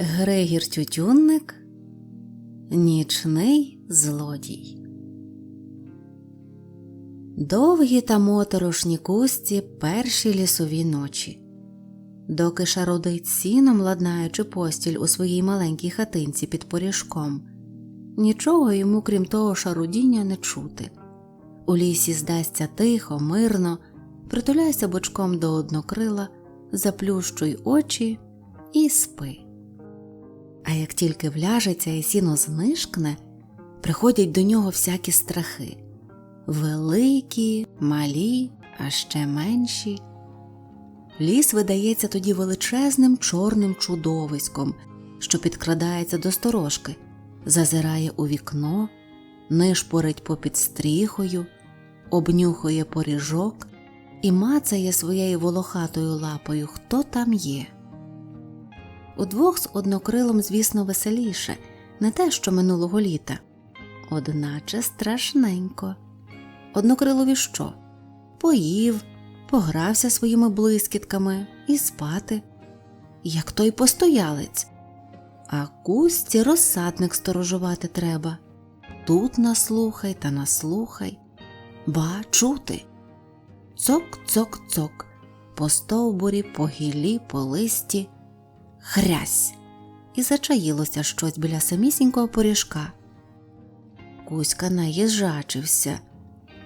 Грегір Тютюнник Нічний злодій. Довгі та моторошні кусті перші лісові ночі. Доки шародить сіном, ладнаючи постіль у своїй маленькій хатинці під поріжком, нічого йому, крім того шарудіння, не чути. У лісі здасться тихо, мирно, притуляйся бочком до однокрила, заплющуй очі і спи. А як тільки вляжеться і сіно знишкне, приходять до нього всякі страхи великі, малі, а ще менші. Ліс видається тоді величезним чорним чудовиськом, що підкрадається до сторожки, зазирає у вікно, нишпорить попід стріхою, обнюхує поріжок і мацає своєю волохатою лапою, хто там є. Удвох з однокрилом, звісно, веселіше, не те, що минулого літа, одначе страшненько. Однокрилові що? Поїв, погрався своїми блискітками і спати, як той постоялець. А кусті розсадник сторожувати треба. Тут наслухай та наслухай, ба чути. Цок-цок-цок, по стовбурі, по гілі, по листі, хрясь, і зачаїлося щось біля самісінького поріжка. Кузька наїжачився,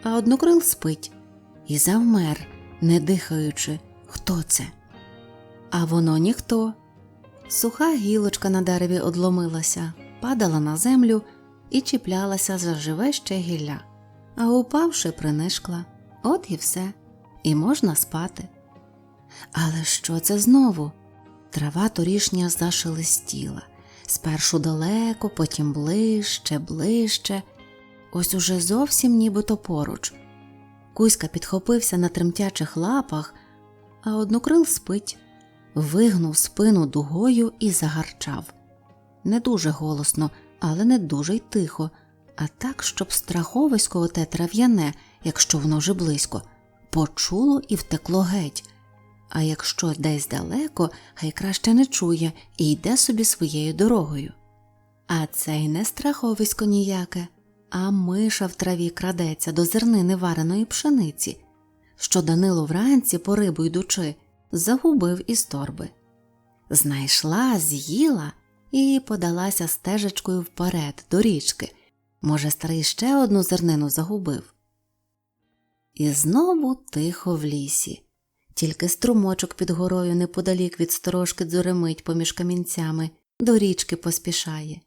а однокрил спить і завмер, не дихаючи, хто це. А воно ніхто. Суха гілочка на дереві одломилася, падала на землю і чіплялася за живе ще гілля, а упавши, принишкла. От і все, і можна спати. Але що це знову? Трава торішня зашелестіла, спершу далеко, потім ближче, ближче, ось уже зовсім нібито поруч. Кузька підхопився на тремтячих лапах, а однокрил спить, вигнув спину дугою і загарчав. Не дуже голосно, але не дуже й тихо, а так, щоб страховисько оте трав'яне, якщо воно вже близько, почуло і втекло геть. А якщо десь далеко, хай краще не чує і йде собі своєю дорогою. А це й не страховисько ніяке, а миша в траві крадеться до зернини вареної пшениці, що Данило вранці, по рибу йдучи, загубив із торби. Знайшла, з'їла і подалася стежечкою вперед до річки. Може, старий ще одну зернину загубив. І знову тихо в лісі, тільки струмочок під горою неподалік від сторожки дзуремить поміж камінцями, до річки поспішає.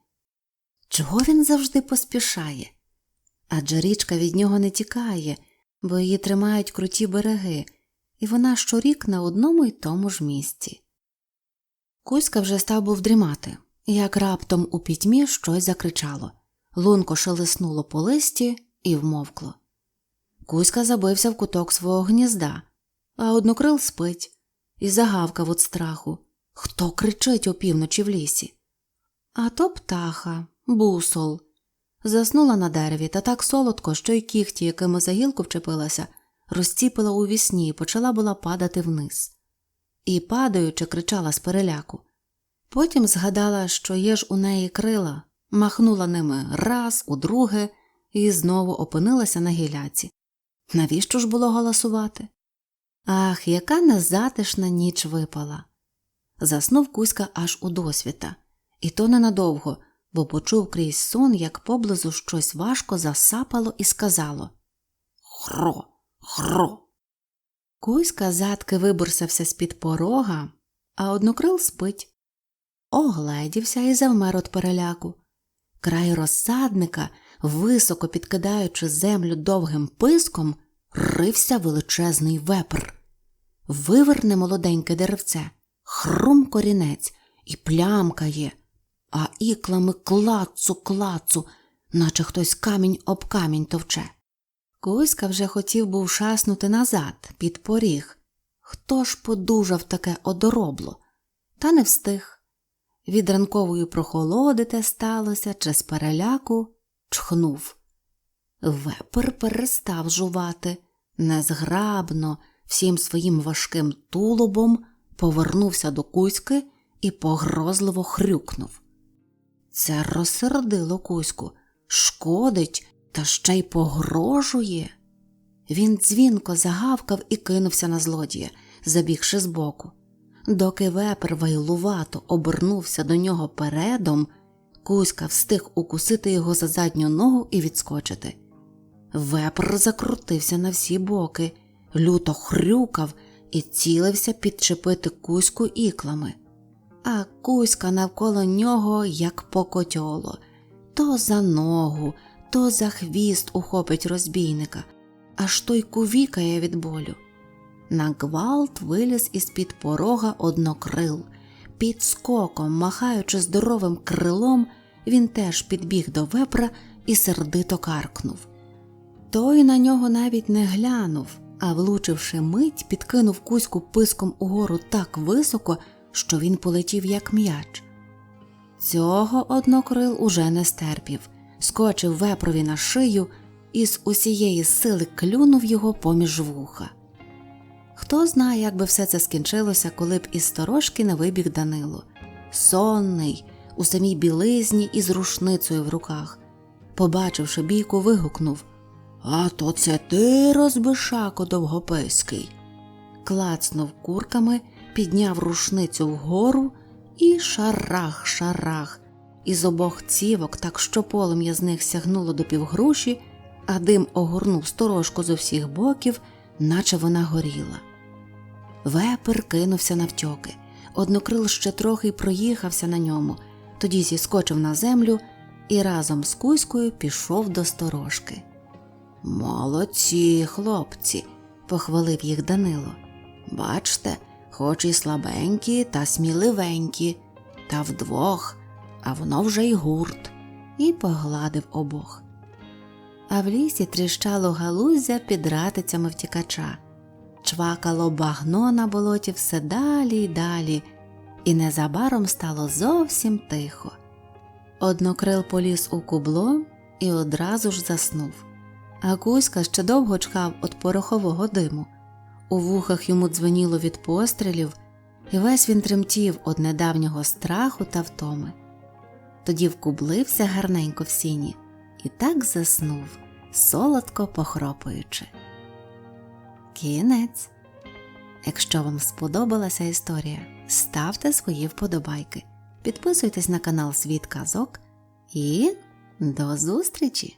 Чого він завжди поспішає? Адже річка від нього не тікає, бо її тримають круті береги, і вона щорік на одному й тому ж місці. Кузька вже став був дрімати, як раптом у пітьмі щось закричало. Лунко шелеснуло по листі і вмовкло. Кузька забився в куток свого гнізда, а однокрил спить і загавкав від страху. Хто кричить опівночі в лісі? А то птаха, бусол. Заснула на дереві та так солодко, що й кіхті, якими за гілку вчепилася, розціпила у вісні і почала була падати вниз. І, падаючи, кричала з переляку. Потім згадала, що є ж у неї крила, махнула ними раз, удруге, і знову опинилася на гіляці. Навіщо ж було голосувати? Ах, яка незатишна ніч випала. Заснув Кузька аж у досвіта, і то ненадовго, бо почув крізь сон, як поблизу щось важко засапало і сказало Хро, хро. Кузька задки вибурсався з-під порога, а однокрил спить. Огледівся і завмер от переляку. Край розсадника, високо підкидаючи землю довгим писком, рився величезний вепр. Виверне молоденьке деревце, хрум корінець і плямкає, а іклами клацу, клацу, наче хтось камінь об камінь товче. Кузька вже хотів був шаснути назад, під поріг. Хто ж подужав таке одоробло? Та не встиг. Від ранкової прохолоди те сталося, чи з переляку чхнув. Вепер перестав жувати, незграбно, всім своїм важким тулубом повернувся до Кузьки і погрозливо хрюкнув. Це розсердило Кузьку, шкодить та ще й погрожує. Він дзвінко загавкав і кинувся на злодія, забігши збоку. Доки вепер вайлувато обернувся до нього передом, Кузька встиг укусити його за задню ногу і відскочити. Вепр закрутився на всі боки, люто хрюкав і цілився підчепити Кузьку іклами. А Кузька навколо нього, як покотьоло, то за ногу, то за хвіст ухопить розбійника, аж той кувікає від болю. На гвалт виліз із-під порога однокрил. Під скоком, махаючи здоровим крилом, він теж підбіг до вепра і сердито каркнув. Той на нього навіть не глянув, а влучивши мить, підкинув кузьку писком угору так високо, що він полетів як м'яч. Цього однокрил уже не стерпів, скочив вепрові на шию і з усієї сили клюнув його поміж вуха. Хто знає, як би все це скінчилося, коли б із сторожки не вибіг Данило, сонний, у самій білизні і з рушницею в руках. Побачивши бійку, вигукнув А то це ти, розбишако довгописький. Клацнув курками, підняв рушницю вгору і шарах, шарах. Із обох цівок, так що полум'я з них сягнуло до півгруші, а дим огорнув сторожку з усіх боків, наче вона горіла. Вепер кинувся навтьоки. Однокрил ще трохи проїхався на ньому, тоді зіскочив на землю і разом з Кузькою пішов до сторожки. Молодці, хлопці, похвалив їх Данило. Бачте, хоч і слабенькі та сміливенькі, та вдвох, а воно вже й гурт, і погладив обох. А в лісі тріщало галузя під ратицями втікача, чвакало багно на болоті все далі й далі, і незабаром стало зовсім тихо. Однокрил поліз у кубло і одразу ж заснув. А Кузька ще довго чхав від порохового диму. У вухах йому дзвеніло від пострілів, і весь він тремтів од недавнього страху та втоми. Тоді вкублився гарненько в сіні і так заснув, солодко похропуючи. Кінець. Якщо вам сподобалася історія, ставте свої вподобайки, підписуйтесь на канал Світ Казок і до зустрічі!